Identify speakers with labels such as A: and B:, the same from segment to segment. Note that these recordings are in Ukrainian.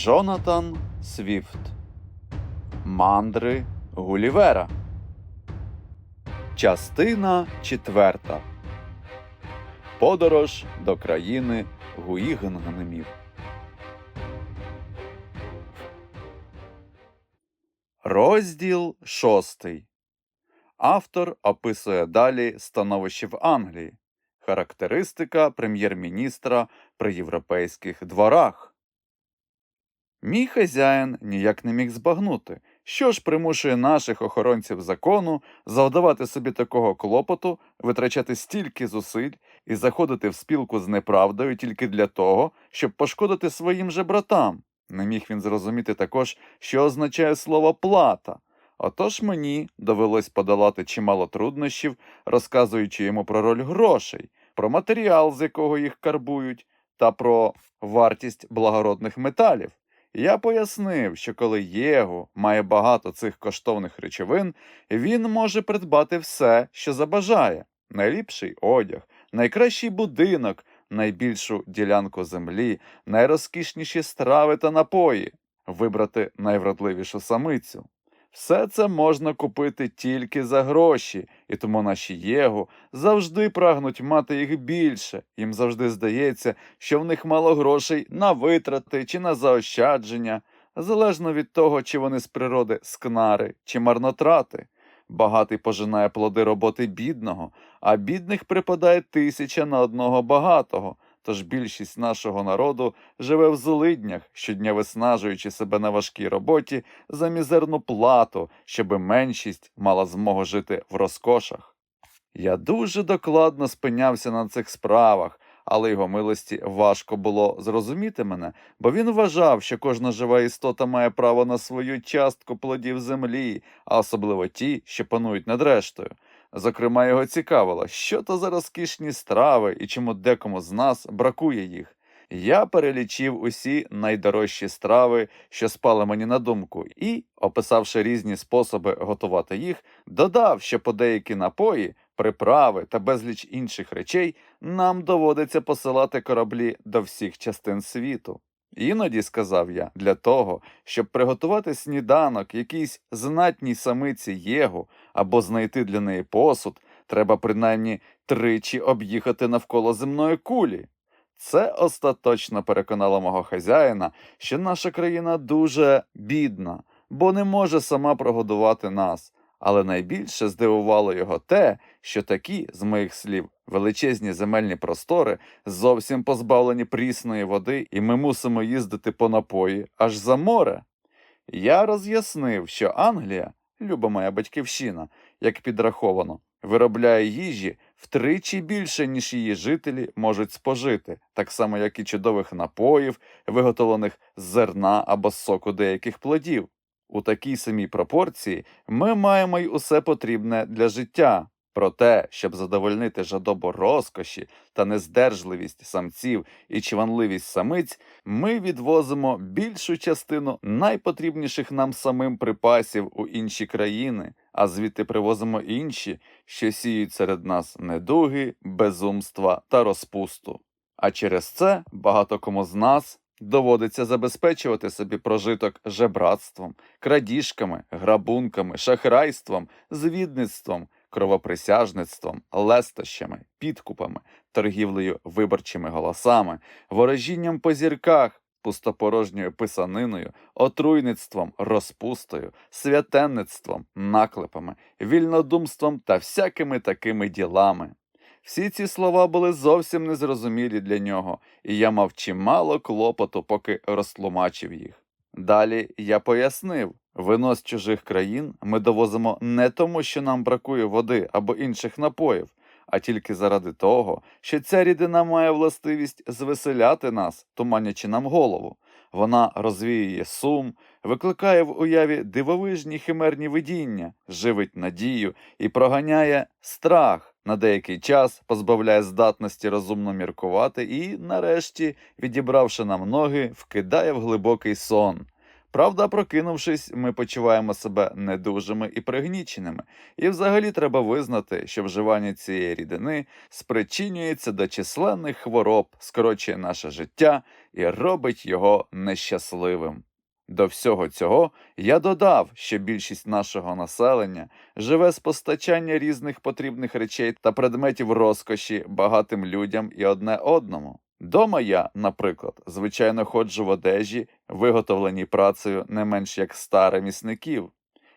A: Джонатан Свіфт Мандри Гулівера. Частина четверта. Подорож до країни Гуїгенгнемів. Розділ шостий. Автор описує далі становище в Англії. Характеристика прем'єр-міністра при європейських дворах. Мій хазяїн ніяк не міг збагнути, що ж примушує наших охоронців закону завдавати собі такого клопоту, витрачати стільки зусиль і заходити в спілку з неправдою тільки для того, щоб пошкодити своїм же братам. Не міг він зрозуміти також, що означає слово плата. Отож мені довелось подолати чимало труднощів, розказуючи йому про роль грошей, про матеріал, з якого їх карбують, та про вартість благородних металів. Я пояснив, що коли Єгу має багато цих коштовних речовин, він може придбати все, що забажає: найліпший одяг, найкращий будинок, найбільшу ділянку землі, найрозкішніші страви та напої, вибрати найвродливішу самицю. Все це можна купити тільки за гроші, і тому наші єгу завжди прагнуть мати їх більше. Їм завжди здається, що в них мало грошей на витрати чи на заощадження, залежно від того, чи вони з природи скнари чи марнотрати. Багатий пожинає плоди роботи бідного, а бідних припадає тисяча на одного багатого. Тож більшість нашого народу живе в злиднях, щодня виснажуючи себе на важкій роботі за мізерну плату, щоби меншість мала змогу жити в розкошах. Я дуже докладно спинявся на цих справах, але його милості важко було зрозуміти мене, бо він вважав, що кожна жива істота має право на свою частку плодів землі, а особливо ті, що панують над рештою. Зокрема, його цікавило, що то за розкішні страви і чому декому з нас бракує їх. Я перелічив усі найдорожчі страви, що спали мені на думку, і, описавши різні способи готувати їх, додав, що по деякі напої, приправи та безліч інших речей нам доводиться посилати кораблі до всіх частин світу. Іноді, сказав я, для того, щоб приготувати сніданок якійсь знатній самиці Єгу або знайти для неї посуд, треба принаймні тричі об'їхати навколо земної кулі. Це остаточно переконало мого хазяїна, що наша країна дуже бідна, бо не може сама прогодувати нас. Але найбільше здивувало його те, що такі, з моїх слів, величезні земельні простори зовсім позбавлені прісної води, і ми мусимо їздити по напої аж за море. Я роз'яснив, що Англія, люба моя батьківщина, як підраховано, виробляє їжі втричі більше, ніж її жителі можуть спожити, так само як і чудових напоїв, виготовлених з зерна або з соку деяких плодів. У такій самій пропорції ми маємо й усе потрібне для життя. Проте, щоб задовольнити жадобу розкоші та нездержливість самців і чванливість самиць, ми відвозимо більшу частину найпотрібніших нам самим припасів у інші країни, а звідти привозимо інші, що сіють серед нас недуги, безумства та розпусту. А через це багато кому з нас доводиться забезпечувати собі прожиток жебратством, крадіжками, грабунками, шахрайством, звідництвом, кровоприсяжництвом, лестощами, підкупами, торгівлею виборчими голосами, ворожінням по зірках, пустопорожньою писаниною, отруйництвом, розпустою, святенництвом, наклепами, вільнодумством та всякими такими ділами. Всі ці слова були зовсім незрозумілі для нього, і я мав чимало клопоту, поки розтлумачив їх. Далі я пояснив, вино з чужих країн ми довозимо не тому, що нам бракує води або інших напоїв, а тільки заради того, що ця рідина має властивість звеселяти нас, туманячи нам голову. Вона розвіює сум, викликає в уяві дивовижні химерні видіння, живить надію і проганяє страх. На деякий час позбавляє здатності розумно міркувати і, нарешті, відібравши нам ноги, вкидає в глибокий сон. Правда, прокинувшись, ми почуваємо себе недужими і пригніченими, і взагалі треба визнати, що вживання цієї рідини спричинюється до численних хвороб, скорочує наше життя і робить його нещасливим. До всього цього я додав, що більшість нашого населення живе з постачання різних потрібних речей та предметів розкоші багатим людям і одне одному. Дома я, наприклад, звичайно ходжу в одежі, виготовленій працею не менш як ста ремісників.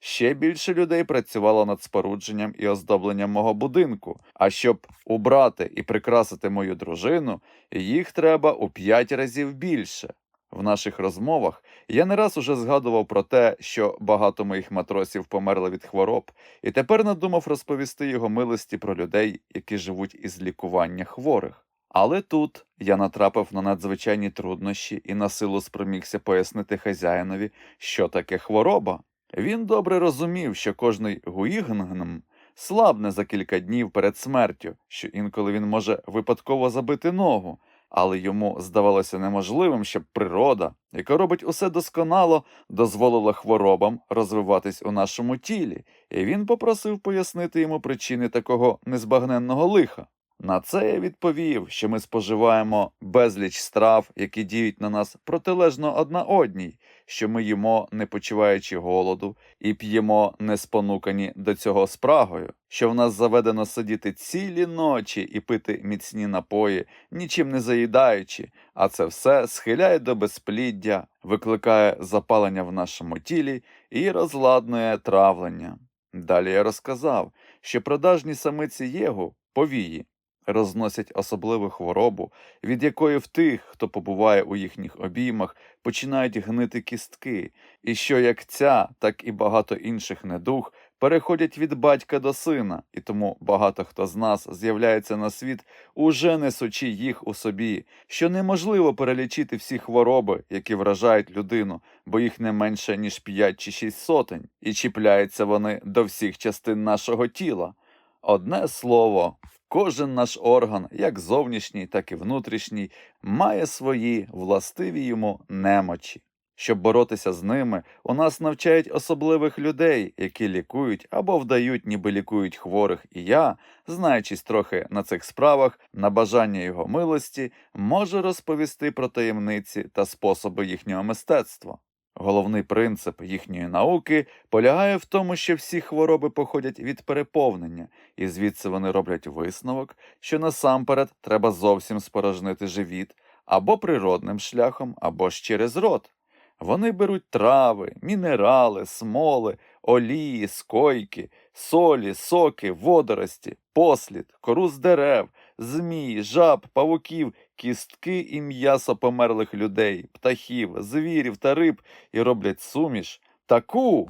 A: Ще більше людей працювало над спорудженням і оздобленням мого будинку. А щоб убрати і прикрасити мою дружину, їх треба у п'ять разів більше. В наших розмовах я не раз уже згадував про те, що багато моїх матросів померли від хвороб, і тепер надумав розповісти його милості про людей, які живуть із лікування хворих. Але тут я натрапив на надзвичайні труднощі і на силу спромігся пояснити хазяїнові, що таке хвороба. Він добре розумів, що кожний гуїгнгнм слабне за кілька днів перед смертю, що інколи він може випадково забити ногу, але йому здавалося неможливим, щоб природа, яка робить усе досконало, дозволила хворобам розвиватись у нашому тілі, і він попросив пояснити йому причини такого незбагненного лиха. На це я відповів, що ми споживаємо безліч страв, які діють на нас протилежно одна одній, що ми їмо, не почуваючи голоду, і п'ємо, не спонукані до цього спрагою, що в нас заведено сидіти цілі ночі і пити міцні напої, нічим не заїдаючи, а це все схиляє до безпліддя, викликає запалення в нашому тілі і розладнує травлення. Далі я розказав, що продажні самиці єгу повії розносять особливу хворобу, від якої в тих, хто побуває у їхніх обіймах, починають гнити кістки, і що як ця, так і багато інших недуг переходять від батька до сина, і тому багато хто з нас з'являється на світ, уже несучи їх у собі, що неможливо перелічити всі хвороби, які вражають людину, бо їх не менше ніж п'ять чи шість сотень, і чіпляються вони до всіх частин нашого тіла. Одне слово, кожен наш орган, як зовнішній, так і внутрішній, має свої властиві йому немочі. Щоб боротися з ними, у нас навчають особливих людей, які лікують або вдають, ніби лікують хворих, і я, знаючись трохи на цих справах, на бажання його милості, можу розповісти про таємниці та способи їхнього мистецтва. Головний принцип їхньої науки полягає в тому, що всі хвороби походять від переповнення, і звідси вони роблять висновок, що насамперед треба зовсім спорожнити живіт або природним шляхом, або ж через рот. Вони беруть трави, мінерали, смоли, олії, скойки, солі, соки, водорості, послід, кору з дерев, змій, жаб, павуків, кістки і м'ясо померлих людей, птахів, звірів та риб і роблять суміш таку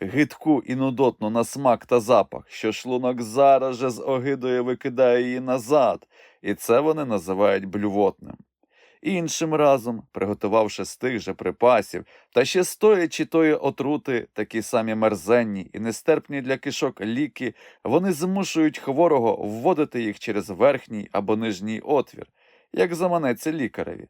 A: гидку і нудотну на смак та запах, що шлунок зараз же з огидою викидає її назад, і це вони називають блювотним. Іншим разом, приготувавши з тих же припасів, та ще стоячи тої отрути, такі самі мерзенні і нестерпні для кишок ліки, вони змушують хворого вводити їх через верхній або нижній отвір, як заманеться лікареві.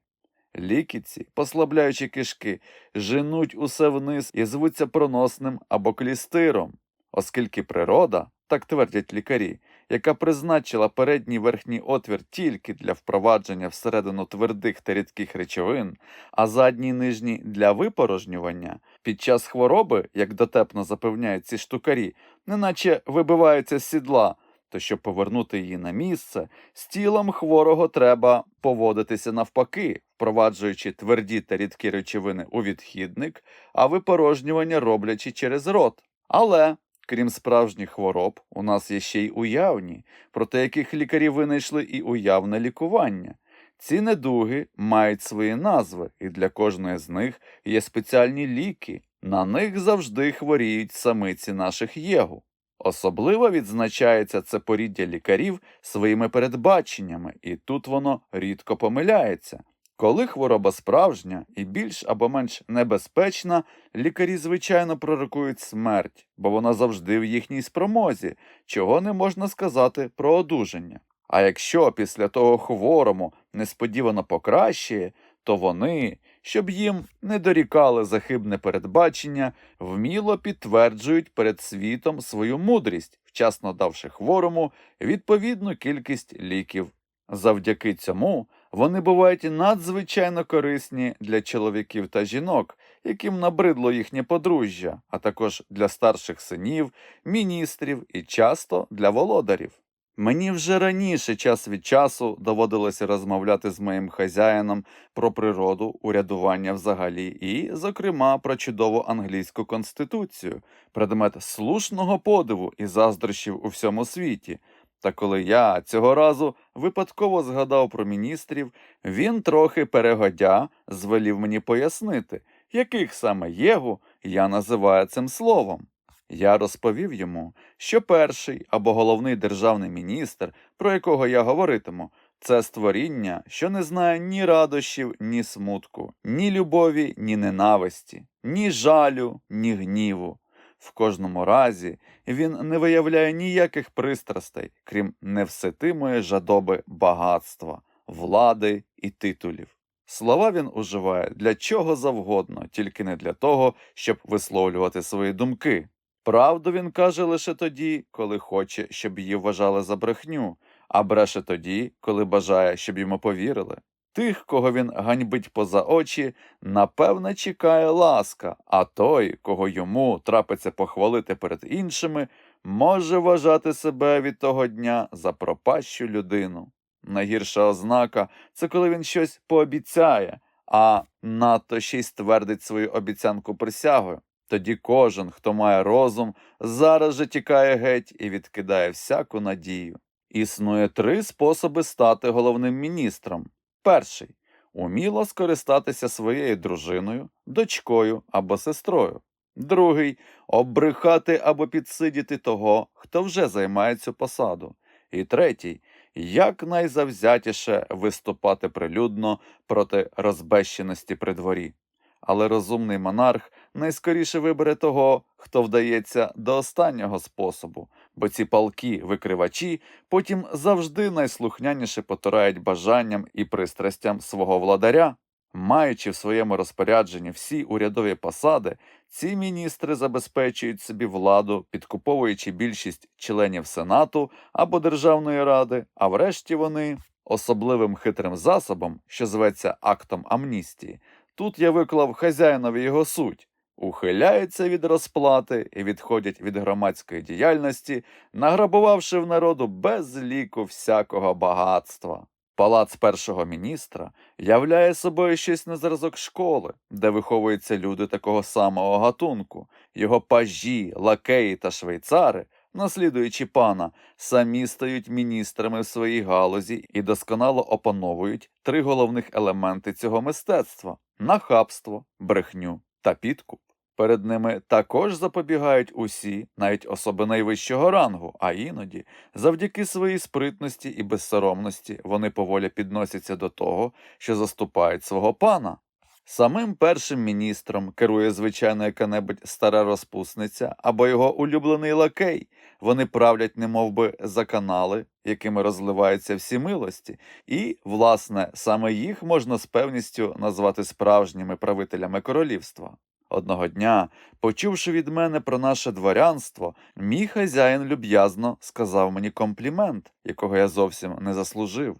A: Ліки ці, послабляючи кишки, женуть усе вниз і звуться проносним або клістиром, оскільки природа, так твердять лікарі, яка призначила передній верхній отвір тільки для впровадження всередину твердих та рідких речовин, а задній нижній для випорожнювання, під час хвороби, як дотепно запевняють ці штукарі, неначе вибиваються з сідла, то щоб повернути її на місце, з тілом хворого треба поводитися навпаки, впроваджуючи тверді та рідкі речовини у відхідник, а випорожнювання роблячи через рот. Але Крім справжніх хвороб, у нас є ще й уявні, проти яких лікарі винайшли і уявне лікування. Ці недуги мають свої назви, і для кожної з них є спеціальні ліки. На них завжди хворіють самиці наших єгу. Особливо відзначається це поріддя лікарів своїми передбаченнями, і тут воно рідко помиляється. Коли хвороба справжня і більш або менш небезпечна, лікарі звичайно пророкують смерть, бо вона завжди в їхній спромозі, чого не можна сказати про одужання. А якщо після того хворому несподівано покращує, то вони, щоб їм не дорікали захибне передбачення, вміло підтверджують перед світом свою мудрість, вчасно давши хворому відповідну кількість ліків. Завдяки цьому вони бувають надзвичайно корисні для чоловіків та жінок, яким набридло їхнє подружжя, а також для старших синів, міністрів і часто для володарів. Мені вже раніше час від часу доводилося розмовляти з моїм хазяїном про природу, урядування взагалі і, зокрема, про чудову англійську конституцію, предмет слушного подиву і заздрощів у всьому світі. Та коли я цього разу випадково згадав про міністрів, він трохи перегодя звелів мені пояснити, яких саме єгу я називаю цим словом. Я розповів йому, що перший або головний державний міністр, про якого я говоритиму, це створіння, що не знає ні радощів, ні смутку, ні любові, ні ненависті, ні жалю, ні гніву. В кожному разі він не виявляє ніяких пристрастей, крім невситимої жадоби багатства, влади і титулів. Слова він уживає для чого завгодно, тільки не для того, щоб висловлювати свої думки. Правду він каже лише тоді, коли хоче, щоб її вважали за брехню, а бреше тоді, коли бажає, щоб йому повірили. Тих, кого він ганьбить поза очі, напевне чекає ласка, а той, кого йому трапиться похвалити перед іншими, може вважати себе від того дня за пропащу людину. Найгірша ознака це коли він щось пообіцяє, а надто ще й ствердить свою обіцянку присягою. Тоді кожен, хто має розум, зараз же тікає геть і відкидає всяку надію. Існує три способи стати головним міністром. Перший уміло скористатися своєю дружиною, дочкою або сестрою. Другий оббрехати або підсидіти того, хто вже займає цю посаду. І третій якнайзавзятіше виступати прилюдно проти розбещеності при дворі. Але розумний монарх найскоріше вибере того, хто вдається до останнього способу, бо ці палкі викривачі потім завжди найслухняніше потурають бажанням і пристрастям свого владаря. Маючи в своєму розпорядженні всі урядові посади, ці міністри забезпечують собі владу, підкуповуючи більшість членів Сенату або Державної ради, а врешті вони особливим хитрим засобом, що зветься актом амністії, Тут я виклав хазяїнові його суть. Ухиляються від розплати і відходять від громадської діяльності, награбувавши в народу без ліку всякого багатства. Палац першого міністра являє собою щось на зразок школи, де виховуються люди такого самого гатунку. Його пажі, лакеї та швейцари, наслідуючи пана, самі стають міністрами в своїй галузі і досконало опановують три головних елементи цього мистецтва нахабство, брехню та підкуп. Перед ними також запобігають усі, навіть особи найвищого рангу, а іноді, завдяки своїй спритності і безсоромності, вони поволі підносяться до того, що заступають свого пана. Самим першим міністром керує звичайно яка-небудь стара розпусниця або його улюблений лакей. Вони правлять немовби за канали, якими розливаються всі милості, і, власне, саме їх можна з певністю назвати справжніми правителями королівства. Одного дня, почувши від мене про наше дворянство, мій хазяїн люб'язно сказав мені комплімент, якого я зовсім не заслужив.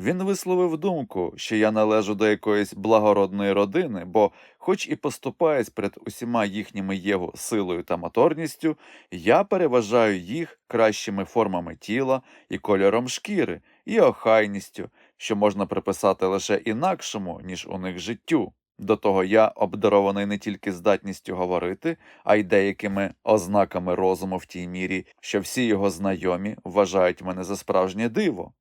A: Він висловив думку, що я належу до якоїсь благородної родини, бо, хоч і поступаюсь перед усіма їхніми єгу силою та моторністю, я переважаю їх кращими формами тіла і кольором шкіри, і охайністю, що можна приписати лише інакшому, ніж у них життю. До того я обдарований не тільки здатністю говорити, а й деякими ознаками розуму в тій мірі, що всі його знайомі вважають мене за справжнє диво.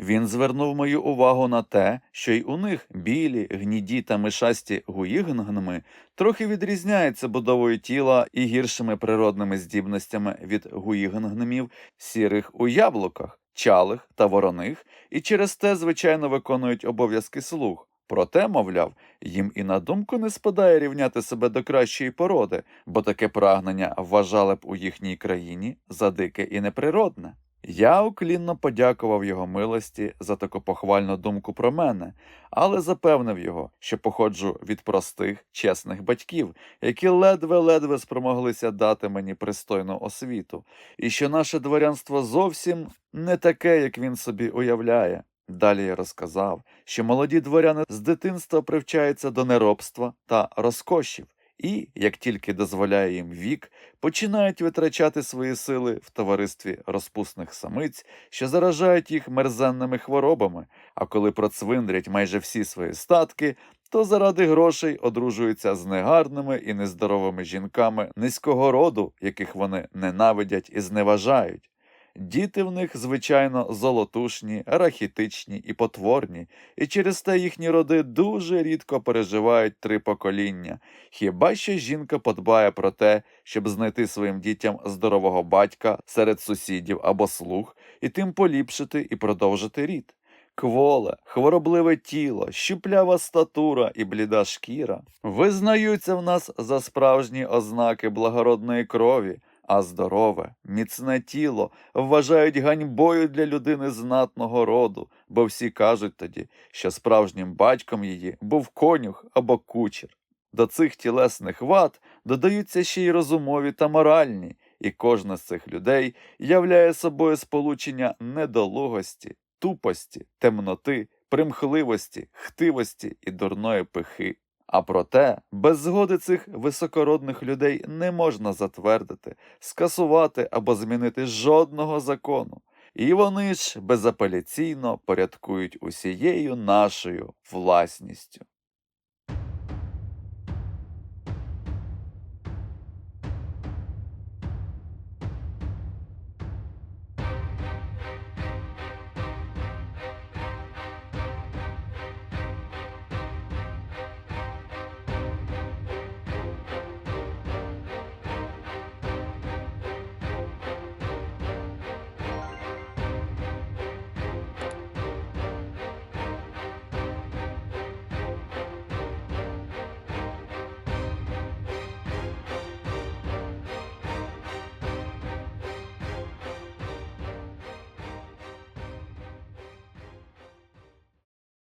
A: Він звернув мою увагу на те, що й у них білі, гніді та мишасті гуїгнгнми трохи відрізняються будовою тіла і гіршими природними здібностями від гуїгнгнмів сірих у яблуках, чалих та вороних, і через те, звичайно, виконують обов'язки слуг. Проте, мовляв, їм і на думку не спадає рівняти себе до кращої породи, бо таке прагнення вважали б у їхній країні за дике і неприродне. Я уклінно подякував його милості за таку похвальну думку про мене, але запевнив його, що походжу від простих, чесних батьків, які ледве-ледве спромоглися дати мені пристойну освіту, і що наше дворянство зовсім не таке, як він собі уявляє. Далі я розказав, що молоді дворяни з дитинства привчаються до неробства та розкошів, і, як тільки дозволяє їм вік, починають витрачати свої сили в товаристві розпусних самиць, що заражають їх мерзенними хворобами, а коли процвиндрять майже всі свої статки, то заради грошей одружуються з негарними і нездоровими жінками низького роду, яких вони ненавидять і зневажають. Діти в них, звичайно, золотушні, рахітичні і потворні, і через те їхні роди дуже рідко переживають три покоління. Хіба що жінка подбає про те, щоб знайти своїм дітям здорового батька серед сусідів або слуг, і тим поліпшити і продовжити рід. Кволе, хворобливе тіло, щуплява статура і бліда шкіра визнаються в нас за справжні ознаки благородної крові, а здорове, міцне тіло вважають ганьбою для людини знатного роду, бо всі кажуть тоді, що справжнім батьком її був конюх або кучер. До цих тілесних вад додаються ще й розумові та моральні, і кожна з цих людей являє собою сполучення недолугості, тупості, темноти, примхливості, хтивості і дурної пихи. А проте, без згоди цих високородних людей не можна затвердити, скасувати або змінити жодного закону, і вони ж безапеляційно порядкують усією нашою власністю.